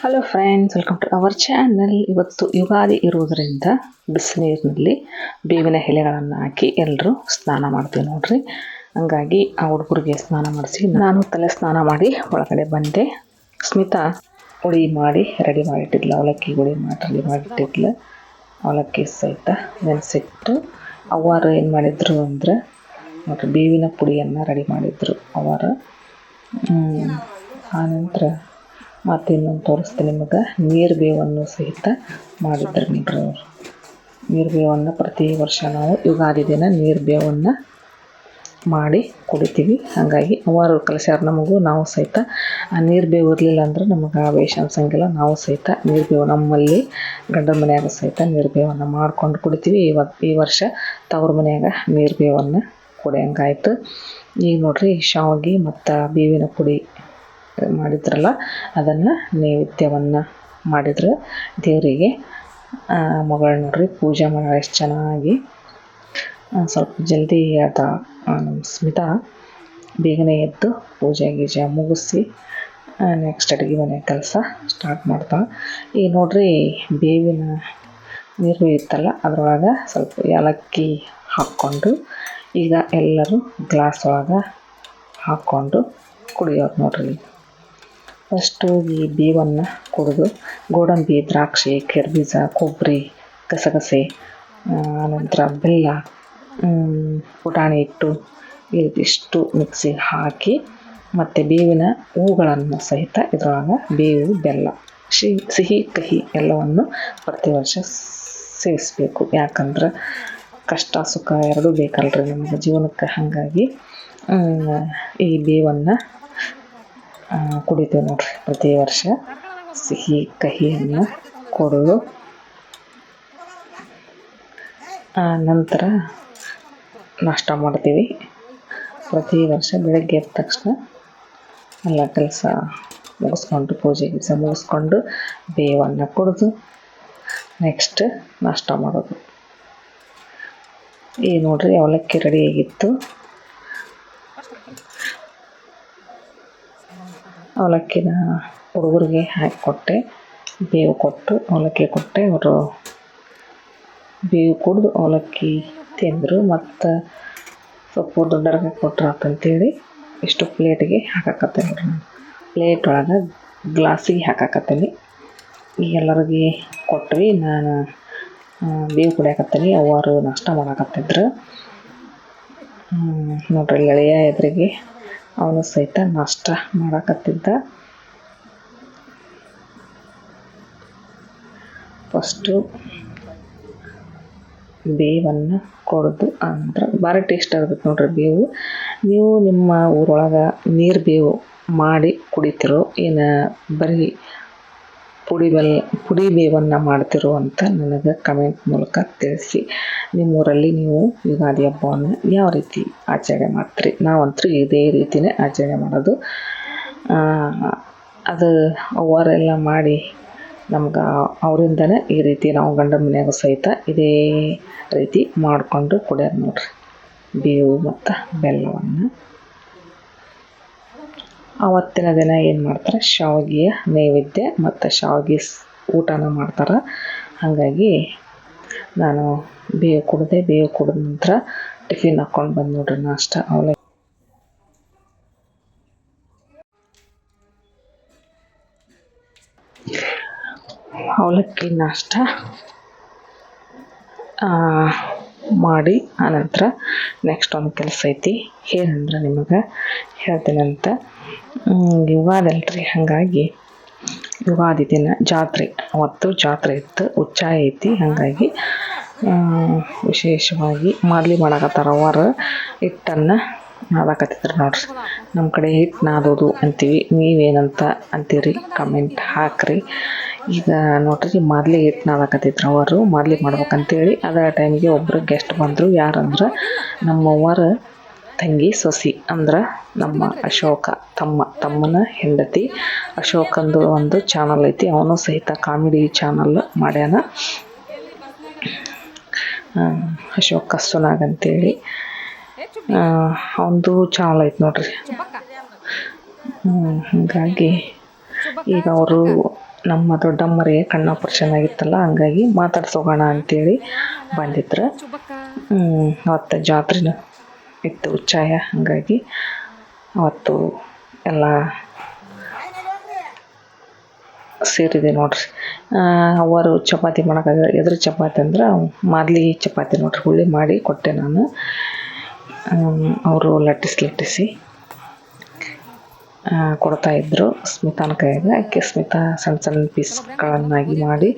Hello friends welcome to our channel ಇವತ್ತು ಯುಗಾದಿ ಇರುವುದರಿಂದ ಬಿಸಿನೀರಿನಲ್ಲಿ ಬೇವಿನ ಎಲೆಗಳನ್ನು ಹಾಕಿ ಎಲ್ಲರೂ ಸ್ನಾನ ಮಾಡ್ತೀವಿ ನೋಡ್ರಿ. ಹಂಗಾಗಿ ಆ ಹುಡುಗರಿಗೆ ಸ್ನಾನ ಮಾಡಿಸಿ ನಾನು ತಲೆ ಸ್ನಾನ ಮಾಡಿ ಒಳಗಡೆ ಬಂದೆ. ಸ್ಮಿತಾ, ಹುಳಿ ಮಾಡಿ ರೆಡಿ ಮಾಡಿಟ್ಟಿದ್ಲು. ಅವಲಕ್ಕಿ ಹುಳಿ ಮಾಡಿ ರೆಡಿ ಮಾಡಿಟ್ಟಿದ್ಲು. ಅವಲಕ್ಕಿ ಸಹಿತ ನೆನೆಸಿಟ್ಟು ಅವರು ಏನು ಮಾಡಿದ್ರು ಅಂದರೆ ಬೇವಿನ ಪುಡಿಯನ್ನು ರೆಡಿ ಮಾಡಿದ್ರು ಅವರು. ಆನಂತರ ಮತ್ತು ಇನ್ನೊಂದು ತೋರಿಸ್ತೀನಿ ನಿಮಗೆ. ನೀರು ಬೇವನ್ನು ಸಹಿತ ಮಾಡಿದ್ರು ಅವರು. ನೀರು ಬೇವನ್ನು ಪ್ರತಿ ವರ್ಷ ನಾವು ಯುಗಾದಿ ದಿನ ನೀರು ಬೇವನ್ನು ಮಾಡಿ ಕುಡಿತೀವಿ. ಹಾಗಾಗಿ ಅವರು ಕಲಿಸ್ಯಾರ ನಮಗೂ ನಾವು ಸಹಿತ, ಆ ನೀರು ಬೇವು ಇರಲಿಲ್ಲ ಅಂದ್ರೆ ನಮಗೆ ಆ ವೇಷ ಅನ್ಸಂಗಿಲ್ಲ. ನಾವು ಸಹಿತ ನೀರು ಬೇವು ನಮ್ಮಲ್ಲಿ ಗಂಡನ ಮನೆಯಾಗ ಸಹಿತ ನೀರು ಬೇವನ್ನು ಮಾಡ್ಕೊಂಡು ಕುಡಿತೀವಿ. ಇವತ್ತು ಈ ವರ್ಷ ತವ್ರ ಮನೆಯಾಗ ನೀರು ಬೇವನ್ನು ಕುಡಿಯಂಗಾಯ್ತು. ಈಗ ನೋಡ್ರಿ ಶಾವಿಗೆ ಮತ್ತು ಬೇವಿನ ಪುಡಿ ಮಾಡಿದ್ರಲ್ಲ, ಅದನ್ನು ನೈವೇದ್ಯವನ್ನು ಮಾಡಿದ್ರೆ. ದೇವರಿಗೆ ಮಗಳು ನೋಡ್ರಿ, ಪೂಜೆ ಮಾಡೋ ಎಷ್ಟು ಚೆನ್ನಾಗಿ ಸ್ವಲ್ಪ ಜಲ್ದಿ ಆದ ನಮ್ಮ ಸ್ಮಿತಾ ಬೇಗನೆ ಎದ್ದು ಪೂಜೆ ಗೀಜೆ ಮುಗಿಸಿ ನೆಕ್ಸ್ಟ್ ಅಡುಗೆ ಮನೆ ಕೆಲಸ ಸ್ಟಾರ್ಟ್ ಮಾಡ್ತಾಳೆ. ಈಗ ನೋಡ್ರಿ, ಬೇವಿನ ನೀರು ಇತ್ತಲ್ಲ, ಅದರೊಳಗೆ ಸ್ವಲ್ಪ ಏಲಕ್ಕಿ ಹಾಕ್ಕೊಂಡು, ಈಗ ಎಲ್ಲರೂ ಗ್ಲಾಸ್ ಒಳಗೆ ಹಾಕ್ಕೊಂಡು ಕುಡಿಯೋದು ನೋಡ್ರಿ. ಫಸ್ಟು ಈ ಬೇವನ್ನು ಕುಡಿದು ಗೋಡಂಬಿ, ದ್ರಾಕ್ಷಿ, ಕೆರ್ಬೀಜ ಕೊಬ್ಬರಿ ಗಸಗಸೆ ಆನಂತರ ಬೆಲ್ಲ ಪುಟಾಣಿ ಹಿಟ್ಟು, ಇದಿಷ್ಟು ಮಿಕ್ಸಿಗೆ ಹಾಕಿ ಮತ್ತು ಬೇವಿನ ಹೂಗಳನ್ನು ಸಹಿತ ಇದರೊಳಗೆ ಬೇವು, ಬೆಲ್ಲ, ಸಿಹಿ ಸಿಹಿ, ಕಹಿ ಎಲ್ಲವನ್ನು ಪ್ರತಿ ವರ್ಷ ಸೇವಿಸಬೇಕು. ಯಾಕಂದ್ರೆ ಕಷ್ಟ, ಸುಖ ಎರಡೂ ಬೇಕಲ್ರಿ ನಮ್ಮ ಜೀವನಕ್ಕೆ. ಹಾಗಾಗಿ ಈ ಬೇವನ್ನು ಕುಡಿತೀವಿ ನೋಡ್ರಿ ಪ್ರತಿ ವರ್ಷ ಸಿಹಿ ಕಹಿಯನ್ನು ಕೊಡೋದು. ಆ, ನಂತರ ನಾಷ್ಟ ಮಾಡ್ತೀವಿ. ಪ್ರತಿ ವರ್ಷ ಬೆಳಗ್ಗೆ ಎದ್ದ ತಕ್ಷಣ ಎಲ್ಲ ಕೆಲಸ ಮುಗಿಸ್ಕೊಂಡು, ಪೂಜೆ ಕೆಲಸ ಮುಗಿಸ್ಕೊಂಡು ಬೇವನ್ನು ಕುಡಿದು ನೆಕ್ಸ್ಟ್ ನಾಷ್ಟ ಮಾಡೋದು. ಈ ನೋಡ್ರಿ ಅವಲಕ್ಕಿ ರೆಡಿಯಾಗಿತ್ತು ಅವಲಕ್ಕಿನ ಹುಡುಗರಿಗೆ ಹಾಕಿ ಕೊಟ್ಟೆ. ಬೇವು ಕೊಟ್ಟು ಅವಲಕ್ಕಿ ಕೊಟ್ಟೆ. ಅವರು ಬೇವು ಕುಡಿದು ಅವಲಕ್ಕಿ ತಿಂದರು. ಮತ್ತು ಸೊಪ್ಪು ದೊಡ್ಡವ್ರಿಗೆ ಕೊಟ್ಟರು ಅಂತೇಳಿ ಇಷ್ಟು ಪ್ಲೇಟಿಗೆ ಹಾಕಾಕತ್ತೀನಿ ನಾನು. ಪ್ಲೇಟ್ ಒಳಗೆ ಗ್ಲಾಸಿಗೆ ಹಾಕಾಕತ್ತೀನಿ. ಈಗ ಎಲ್ಲರಿಗೆ ಕೊಟ್ವಿ. ನಾನು ಬೇವು ಕುಡಿಯಾಕತ್ತೀನಿ. ಅವರು ನಾಷ್ಟ ಮಾಡಾಕತ್ತಿದ್ರು. ನೋಡ್ರಿ ಎಳೆಯ ಎದುರಿಗೆ. ಅವನು ಸಹಿತ ನಾಷ್ಟ ಮಾಡಕತ್ತಿದ್ದ. ಫಸ್ಟು ಬೇವನ್ನು ಕೊಡೋದು ಅಂದ್ರೆ ಭಾರಿ ಟೇಸ್ಟ್ ಆಗುತ್ತೆ ನೋಡ್ರಿ ಬೇವು. ನೀವು ನಿಮ್ಮ ಊರೊಳಗೆ ನೀರು ಬೇವು ಮಾಡಿ ಕುಡಿತಿರೋ ಏನು ಬರೀ ಪುಡಿ ಬೆಲ್ಲ ಪುಡಿ ಬೇವನ್ನು ಮಾಡ್ತಿರೋ ಅಂತ ನನಗೆ ಕಮೆಂಟ್ ಮೂಲಕ ತಿಳಿಸಿ. ನಿಮ್ಮೂರಲ್ಲಿ ನೀವು ಯುಗಾದಿ ಹಬ್ಬವನ್ನು ಯಾವ ರೀತಿ ಆಚರಣೆ ಮಾಡ್ತೀರಿ? ನಾವಂತೂ ಇದೇ ರೀತಿಯೇ ಆಚರಣೆ ಮಾಡೋದು. ಅದು ಅವರೆಲ್ಲ ಮಾಡಿ ನಮ್ಗೆ ಅವರಿಂದನೇ ಈ ರೀತಿ ನಾವು ಗಂಡನ ಮನ್ಯಾಗ ಸಹಿತ ಇದೇ ರೀತಿ ಮಾಡಿಕೊಂಡು ಕುಡಿಯೋದು ನೋಡ್ರಿ. ಬೇವು ಮತ್ತು ಬೆಲ್ಲವನ್ನು. ಆವತ್ತಿನ ದಿನ ಏನು ಮಾಡ್ತಾರೆ? ಶಾವಿಗೆಯ ನೈವೇದ್ಯ ಮತ್ತು ಶಾವಿಗೆ ಊಟನ ಮಾಡ್ತಾರೆ. ಹಾಗಾಗಿ ನಾನು ಬೇವು ಕುಡಿದೆ ಬೇವು ಕುಡಿದ ನಂತರ ಟಿಫಿನ್ ಹಾಕ್ಕೊಂಡು ಬಂದು ನೋಡ್ರಿ ನಾಷ್ಟ. ಅವಲಕ್ಕಿ. ಅವಲಕ್ಕಿ ನಾಷ್ಟ ಮಾಡಿ ಆನಂತರ ನೆಕ್ಸ್ಟ್ ಒಂದು ಕೆಲಸ ಐತಿ. ಏನಂದ್ರೆ ನಿಮಗೆ ಹೇಳ್ತೀನಂತ ಅಲ್ರಿ, ಹಾಗಾಗಿ ಯುಗಾದಿ ದಿನ, ಜಾತ್ರೆ, ಅವತ್ತು ಜಾತ್ರೆ ಇತ್ತು, ಉಚ್ಚಾಯ ಐತಿ, ಹಾಗಾಗಿ ವಿಶೇಷವಾಗಿ ಮಾದಲಿ ಮಾಡಕತ್ತಾರ ಅವರ ಹಿಟ್ಟನ್ನು ನಾದಾಕತ್ತಿದ್ರು ನೋಡ್ರಿ. ನಮ್ಮ ಕಡೆ ಹಿಟ್ಟು ನಾದೋದು ಅಂತೀವಿ, ನೀವೇನಂತ ಅಂತೀರಿ ಕಮೆಂಟ್ ಹಾಕ್ರಿ. ಈಗ ನೋಡ್ರಿ ಮಾದಲಿ ಹಿಟ್ಟು ನಾದಾಕತ್ತಿದ್ರು ಅವರು ಮಾದಲಿ ಮಾಡ್ಬೇಕಂತೇಳಿ ಅದರ ಟೈಮಿಗೆ ಒಬ್ಬರು ಗೆಸ್ಟ್ ಬಂದರು, ಯಾರಂದ್ರೆ ನಮ್ಮವ್ವರ ತಂಗಿ ಸೊಸಿ ಅಂದ್ರೆ ನಮ್ಮ ಅಶೋಕ, ತಮ್ಮ, ತಮ್ಮನ ಹೆಂಡತಿ. ಅಶೋಕಂದು ಒಂದು ಚಾನಲ್ ಐತಿ, ಅವನು ಸಹಿತ ಕಾಮಿಡಿ ಚಾನಲ್ ಮಾಡ್ಯಾನ. ಅಶೋಕ್ ಕಸ್ತುನಾಗ್ ಅಂತೇಳಿ. ಅವನದು ಚಾನಲ್ ಐತಿ ನೋಡ್ರಿ. ಹಾಗಾಗಿ ಈಗ ಅವರು ನಮ್ಮ ದೊಡ್ಡಮ್ಮರಿಗೆ ಕಣ್ಣು ಆಪರೇಷನ್ ಆಗಿತ್ತಲ್ಲ, ಹಂಗಾಗಿ ಮಾತಾಡ್ಸೋಗೋಣ ಅಂತೇಳಿ ಬಂದಿದ್ರು. ಅವತ್ತು ಜಾತ್ರೆನೂ ಇತ್ತು ಉಚ್ಚಾಯ, ಹಾಗಾಗಿ ಅವತ್ತು ಎಲ್ಲ ಸೇರಿದೆ ನೋಡ್ರಿ. ಅವರು ಚಪಾತಿ ಮಾಡೋಕ್ಕಾಗ ಎದುರು ಚಪಾತಿ ಅಂದ್ರೆ ಮಾದಲಿ ಚಪಾತಿ ನೋಡ್ರಿ, ಹುಳಿ ಮಾಡಿ ಕೊಟ್ಟೆ ನಾನು. ಅವರು ಲಟ್ಟಿಸಿ ಲಟ್ಟಿಸಿ ಕೊಡ್ತಾಯಿದ್ರು ಸ್ಮಿತಾನ ಕೈಯಾಗ. ಅಕ್ಕಿ ಸ್ಮಿತಾ ಸಣ್ಣ ಸಣ್ಣ ಪೀಸ್ಗಳನ್ನಾಗಿ ಮಾಡಿ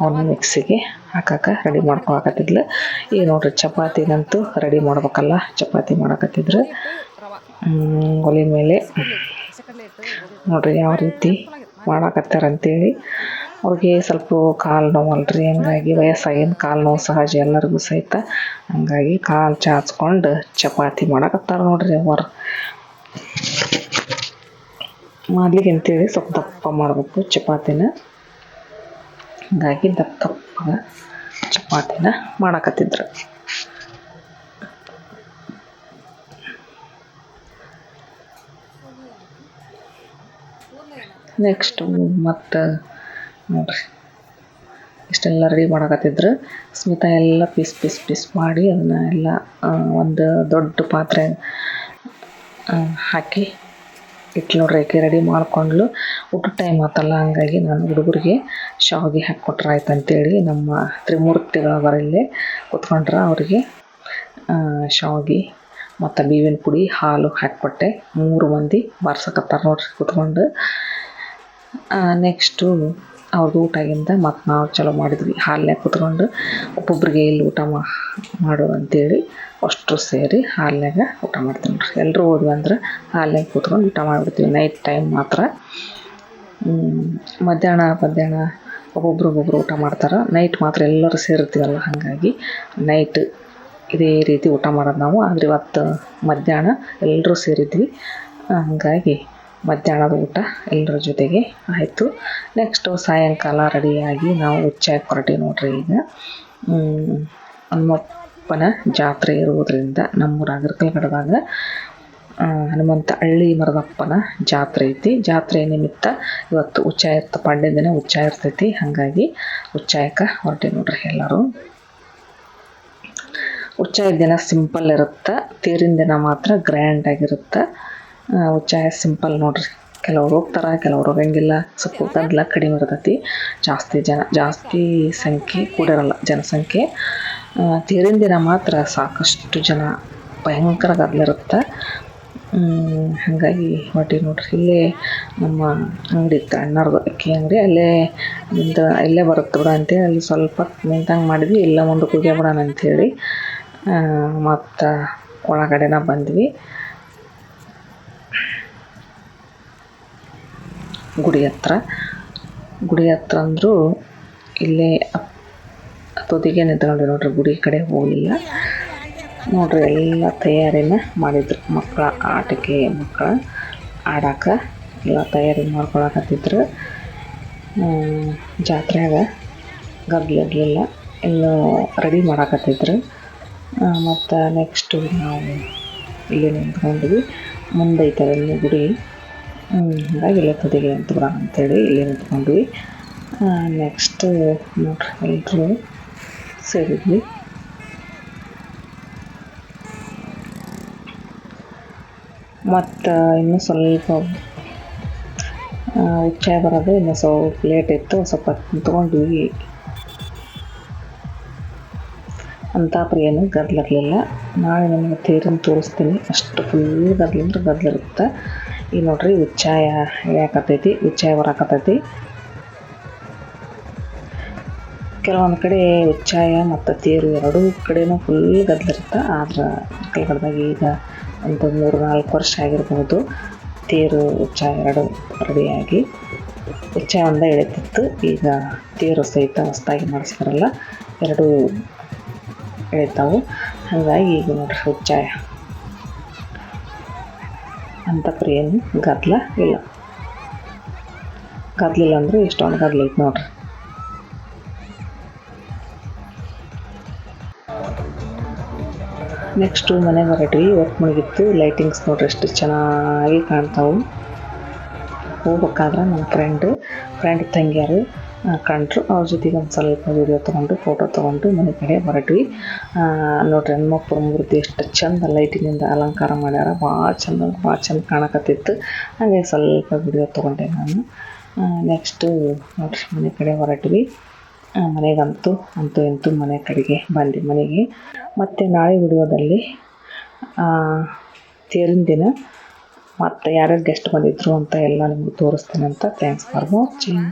ಅವನ್ನ ಮಿಕ್ಸಿಗೆ ಹಾಕಕ್ಕೆ ರೆಡಿ ಮಾಡ್ಕೊಳಕತ್ತಿದ್ಲು. ಈಗ ನೋಡ್ರಿ ಚಪಾತಿನಂತೂ ರೆಡಿ ಮಾಡ್ಬೇಕಲ್ಲ, ಚಪಾತಿ ಮಾಡಕತ್ತಿದ್ರು. ಒಲೆ ಮೇಲೆ ನೋಡ್ರಿ ಯಾವ ರೀತಿ ಮಾಡಾಕತ್ತಾರಂತೇಳಿ. ಅವ್ರಿಗೆ ಸ್ವಲ್ಪ ಕಾಲು ನೋವಲ್ರಿ, ಹಂಗಾಗಿ ವಯಸ್ಸಾಗಿನ ಕಾಲು ನೋವು ಸಹಜ ಎಲ್ಲರಿಗೂ ಸಹಿತ. ಹಂಗಾಗಿ ಕಾಲು ಚಾಚ್ಕೊಂಡು ಚಪಾತಿ ಮಾಡಾಕತ್ತಾರ ನೋಡ್ರಿ ಅವರು. ಮಾಡ್ಲಿಕ್ಕೆ ಅಂತೇಳಿ ಸ್ವಲ್ಪ ದಪ್ಪ ಮಾಡಬೇಕು ಚಪಾತಿನ. ಹಂಗಾಗಿ ದಪ್ಪ ದಪ್ಪ ಚಪಾತಿನ ಮಾಡಾಕತ್ತಿದ್ರು. ನೆಕ್ಸ್ಟು ಮತ್ತು ನೋಡ್ರಿ. ಇಷ್ಟೆಲ್ಲ ರೆಡಿ ಮಾಡಕತ್ತಿದ್ರು. ಸ್ಮಿತಾ ಎಲ್ಲ ಪೀಸ್ ಪೀಸ್ ಪೀಸ್ ಮಾಡಿ ಅದನ್ನ ಎಲ್ಲ ಒಂದು ದೊಡ್ಡ ಪಾತ್ರೆ ಹಾಕಿ ಇಟ್ಲು ನೋಡ್ರಿ ರೆಡಿ ಮಾಡ್ಕೊಂಡ್ಲು. ಊಟ ಟೈಮ್ ಆತಲ್ಲ, ಹಂಗಾಗಿ ನಾನು ಹುಡುಗರಿಗೆ ಶಾವಿಗೆ ಹಾಕ್ಕೊಟ್ರೆ ಆಯ್ತು ಅಂತೇಳಿ ನಮ್ಮ ತ್ರಿಮೂರ್ತಿಗಳವರಲ್ಲೇ ಕುತ್ಕೊಂಡ್ರೆ. ಅವರಿಗೆ ಶಾವಿಗೆ ಮತ್ತು ಬೇವಿನ ಪುಡಿ, ಹಾಲು ಹಾಕ್ಕೊಟ್ಟೆ. ಮೂರು ಮಂದಿ ಬಾರ್ಸಕತ್ತಾರ ನೋಡ್ರಿ ಕುತ್ಕೊಂಡು. ನೆಕ್ಸ್ಟು ಅವ್ರದ್ದು ಊಟ ಆಗಿಂದ ಮತ್ತು ನಾವು ಚಲೋ ಮಾಡಿದ್ವಿ. ಹಾಲ್ನ್ಯಾಗ ಕುತ್ಕೊಂಡು ಒಬ್ಬೊಬ್ರಿಗೆ ಇಲ್ಲಿ ಊಟ ಮಾಡು ಅಂತೇಳಿ ಅಷ್ಟು ಸೇರಿ ಹಾಲ್ನ್ಯಾಗ ಊಟ ಮಾಡ್ತೀವಿ ನೋಡ್ರಿ ಎಲ್ಲರೂ ಹೋದ್ವಿ ಅಂದ್ರೆ ಹಾಲ್ನ್ಯಾಗ ಕೂತ್ಕೊಂಡು ಊಟ ಮಾಡಿಬಿಡ್ತೀವಿ. ನೈಟ್ ಟೈಮ್ ಮಾತ್ರ. ಮಧ್ಯಾಹ್ನ ಮಧ್ಯಾಹ್ನ ಒಬ್ಬೊಬ್ರು ಒಬ್ಬೊಬ್ರು ಊಟ ಮಾಡ್ತಾರೆ. ನೈಟ್ ಮಾತ್ರ ಎಲ್ಲರೂ ಸೇರಿರ್ತೀವಲ್ಲ, ಹಾಗಾಗಿ ನೈಟ್ ಇದೇ ರೀತಿ ಊಟ ಮಾಡೋದು ನಾವು. ಆದರೆ ಇವತ್ತು ಮಧ್ಯಾಹ್ನ ಎಲ್ಲರೂ ಸೇರಿದ್ವಿ. ಹಂಗಾಗಿ ಮಧ್ಯಾಹ್ನದ ಊಟ ಎಲ್ಲರ ಜೊತೆಗೆ ಆಯಿತು. ನೆಕ್ಸ್ಟು ಸಾಯಂಕಾಲ ರೆಡಿಯಾಗಿ ನಾವು ಉಚ್ಚಾಗಿ ಹೊರಟಿ ನೋಡ್ರಿ ಈಗ. ಹನುಮಪ್ಪನ ಜಾತ್ರೆ ಇರುವುದರಿಂದ ನಮ್ಮೂರ ಅಗರ್ಕಲ್ಗಡದಾಗ ಹನುಮಂತ ಹಳ್ಳಿ ಮರದಪ್ಪನ ಜಾತ್ರೆ ಐತಿ. ಜಾತ್ರೆ ನಿಮಿತ್ತ ಇವತ್ತು ಉಚ್ಚಾಯ ಇರ್ತ ಪಾಂಡ್ಯ ದಿನ ಉಚ್ಚಾಯ ಇರ್ತೈತಿ ಹಾಗಾಗಿ ಉಚ್ಚಾಯಕ್ಕೆ ಹೊರಟಿ ನೋಡ್ರಿ ಎಲ್ಲರೂ. ಉಚ್ಚಾಯ ದಿನ ಸಿಂಪಲ್ ಇರುತ್ತೆ, ತೇರಿನ ದಿನ ಮಾತ್ರ ಗ್ರ್ಯಾಂಡ್ ಆಗಿರುತ್ತೆ. ಉಚ್ಚಾಯ ಸಿಂಪಲ್ ನೋಡ್ರಿ. ಕೆಲವ್ರು ಹೋಗ್ತಾರೆ ಕೆಲವ್ರು ಹೋಗಂಗಿಲ್ಲ ಸ್ವಲ್ಪ ಗದ್ದಲ ಕಡಿಮೆ ಇರ್ತೈತಿ. ಜಾಸ್ತಿ ಜನ ಜಾಸ್ತಿ ಸಂಖ್ಯೆ ಕೂಡಿರಲ್ಲ ಜನಸಂಖ್ಯೆ. ತೀರಿನ ದಿನ ಮಾತ್ರ ಸಾಕಷ್ಟು ಜನ ಭಯಂಕರ ಹ್ಮ್, ಹಾಗಾಗಿ ಹೊಟ್ಟಿ ನೋಡ್ರಿ. ಇಲ್ಲೇ ನಮ್ಮ ಅಂಗಡಿ ಇತ್ತು ಅಣ್ಣವ್ರದ್ದು ಅಕ್ಕಿ ಅಂಗಡಿ ಅಲ್ಲೇ ನಿಂತ ಇಲ್ಲೇ ಬರುತ್ತೆ ಬಿಡ ಅಂತೇಳಿ ಅಲ್ಲಿ ಸ್ವಲ್ಪ ನಿಂತಂಗೆ ಮಾಡಿದ್ವಿ. ಇಲ್ಲ ಮುಂದಕ್ಕೆ ಹೋಗೇ ಬಿಡೋಣ ಅಂಥೇಳಿ ಮತ್ತು ಒಳಗಡೆನ ಬಂದ್ವಿ. ಗುಡಿ ಹತ್ರ. ಗುಡಿ ಹತ್ರ ಅಂದರೂ ಇಲ್ಲೇ ತುದಿಗೆ ನಿಂತ್ಕೊಂಡ್ವಿ ನೋಡ್ರಿ, ಗುಡಿ ಕಡೆ ಹೋಗಲಿಲ್ಲ ನೋಡ್ರಿ ಎಲ್ಲ ತಯಾರಿನ ಮಾಡಿದ್ರು ಮಕ್ಕಳ ಆಟಕ್ಕೆ ಮಕ್ಕಳ ಆಡಾಕ. ಎಲ್ಲ ತಯಾರಿ ಮಾಡ್ಕೊಳಕತ್ತಿದ್ರು. ಜಾತ್ರೆಯಾಗ ಗದ್ದಲ ಇರಲಿಲ್ಲ ಎಲ್ಲ ರೆಡಿ ಮಾಡಾಕತ್ತಿದ್ರು. ಮತ್ತು ನೆಕ್ಸ್ಟು ನಾವು ಇಲ್ಲಿ ನಿಂತ್ಕೊಂಡ್ವಿ. ಮುಂದೆ ಅಲ್ಲಿ ಇಲ್ಲಿ ಗುಡಿ. ಹಾಗಾಗಿ ಇಲ್ಲೇ ತುದಿಗೆ ನಿಂತ್ಬಿಡೋಣ ಅಂತೇಳಿ ಇಲ್ಲಿ ನಿಂತ್ಕೊಂಡ್ವಿ. ನೆಕ್ಸ್ಟ್ ನೋಡ್ರಿ ಎಲ್ಲರೂ ಸೇರಿದ್ವಿ. ಮತ್ತು ಇನ್ನೂ ಸ್ವಲ್ಪ ಉಚ್ಚಾಯ ಬರೋದು ಇನ್ನೂ ಸ್ವಲ್ಪ ಲೇಟ್ ಇತ್ತು, ಸ್ವಲ್ಪ ನಿಂತ್ಕೊಂಡ್ವಿ. ಅಂತಾಪ್ರಿ ಏನು ಗದ್ದಲಿರಲಿಲ್ಲ ನಾಳೆ ನಿಮಗೆ ತೇರನ್ನು ತೋರಿಸ್ತೀನಿ. ಅಷ್ಟು ಫುಲ್ ಗದ್ಲಿಂದ್ರೆ ಗದ್ದಲಿರುತ್ತೆ ಈಗ ನೋಡ್ರಿ ಉಚ್ಚಾಯ ಯಾಕತ್ತೈತಿ ಉಚ್ಚಾಯ ಬರಾಕತ್ತೈತಿ. ಕೆಲವೊಂದು ಕಡೆ ಉಚ್ಚಾಯ ಮತ್ತು ತೇರು ಎರಡೂ ಕಡೆನೂ ಫುಲ್ ಗದ್ದಲಿರುತ್ತೆ ಆದ್ರೆ ಕಲ್ಗಡ್ದಾಗ ಈಗ ಒಂದು ಮೂರು ನಾಲ್ಕು ವರ್ಷ ಆಗಿರ್ಬೋದು ತೇರು, ಉಚ್ಚಾಯ ಎರಡು ರೆಡಿಯಾಗಿ ಉಚ್ಚಾಯ ಒಂದೇ ಎಳಿತಿತ್ತು, ಈಗ ತೇರು ಸಹಿತ ಹೊಸ್ತಾಗಿ ಮಾಡಿಸ್ತಾರಲ್ಲ, ಎರಡೂ ಎಳಿತಾವು. ಹಾಗಾಗಿ ಈಗ ನೋಡ್ರಿ ಉಚ್ಚಾಯ. ಅಂತ ಏನು? ಗದ್ದಲ ಇಲ್ಲ. ಗದ್ದಲಿಲ್ಲ ಅಂದ್ರೆ ಎಷ್ಟೊಂದು ಗದ್ದಲ ಐತೆ ನೋಡ್ರಿ. ನೆಕ್ಸ್ಟು ಮನೆಗೆ ಹೊರಟ್ವಿ ಇವತ್ತು ಮುಳುಗಿತ್ತು ಲೈಟಿಂಗ್ಸ್ ನೋಡ್ರಿ ಎಷ್ಟು ಚೆನ್ನಾಗಿ ಕಾಣ್ತಾವು. ಹೋಗ್ಬೇಕಾದ್ರೆ ನನ್ನ ಫ್ರೆಂಡ್ ಫ್ರೆಂಡ್ ತಂಗಿಯರು. ಕಂಡ್ರು ಅವ್ರ ಜೊತೆಗೆ ಒಂದು ಸ್ವಲ್ಪ ವಿಡಿಯೋ ತೊಗೊಂಡು ಫೋಟೋ ತೊಗೊಂಡು ಮನೆ ಕಡೆ ಹೊರಟ್ವಿ. ನೋಡ್ರಿ ಹನುಮಪ್ಪರ ಮೂರ್ತಿ ಎಷ್ಟು ಚಂದ ಲೈಟಿನಿಂದ ಅಲಂಕಾರ ಮಾಡ್ಯಾರ. ಭಾಳ ಚಂದ ಭಾಳ ಚಂದ ಕಾಣಕತ್ತಿತ್ತು. ಹಾಗೆ ಸ್ವಲ್ಪ ವಿಡಿಯೋ ತೊಗೊಂಡೆ ನಾನು. ನೆಕ್ಸ್ಟು ನೋಡ್ರಿ, ಮನೆ ಕಡೆ ಹೊರಟ್ವಿ. ಮನೆಗಂತೂ, ಅಂತೂ ಇಂತೂ ಮನೆ ಕಡೆಗೆ ಬಂದೆ ಮನೆಗೆ. ಮತ್ತು ನಾಳೆ ವಿಡಿಯೋದಲ್ಲಿ ತೇರಿನ ದಿನ ಮತ್ತು ಯಾರ್ಯಾರು ಗೆಸ್ಟ್ ಬಂದಿದ್ರು ಅಂತ ಎಲ್ಲ ನಿಮಗೆ ತೋರಿಸ್ತೀನಿ ಅಂತ ಥ್ಯಾಂಕ್ಸ್ ಫಾರ್ ವಾಚಿಂಗ್